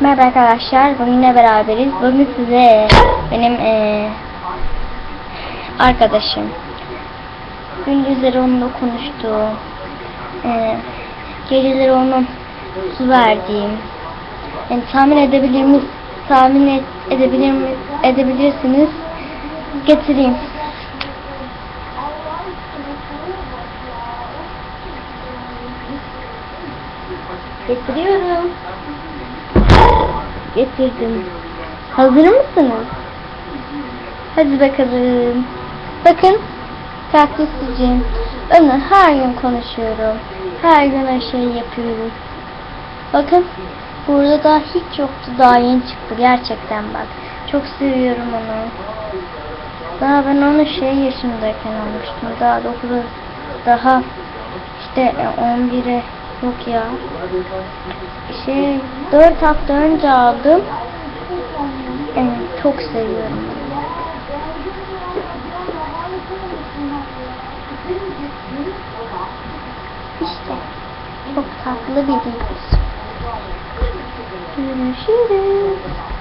Merhaba arkadaşlar, bugün beraberiz. Bugün size benim eee, arkadaşım gündüzleri onunla konuştuğum, eee, geceleri onun su verdiğim, yani tahmin edebilir mi, tahmin et, edebilir mi, edebilirsiniz getireyim. Getiriyorum. Getirdim. Hazır mısınız? Hadi bakalım. Bakın. Kaktüsücüğüm. Onu her gün konuşuyorum. Her gün her şeyi yapıyorum. Bakın. Burada daha hiç yoktu. Daha yeni çıktı. Gerçekten bak. Çok seviyorum onu. Daha ben onu şey yaşındayken almıştım. Daha 9'a daha işte 11'e yok ya. Şey 4 hafta önce aldım. Evet, çok seviyorum. İşte çok tatlı bir dizi. Görüşürüz.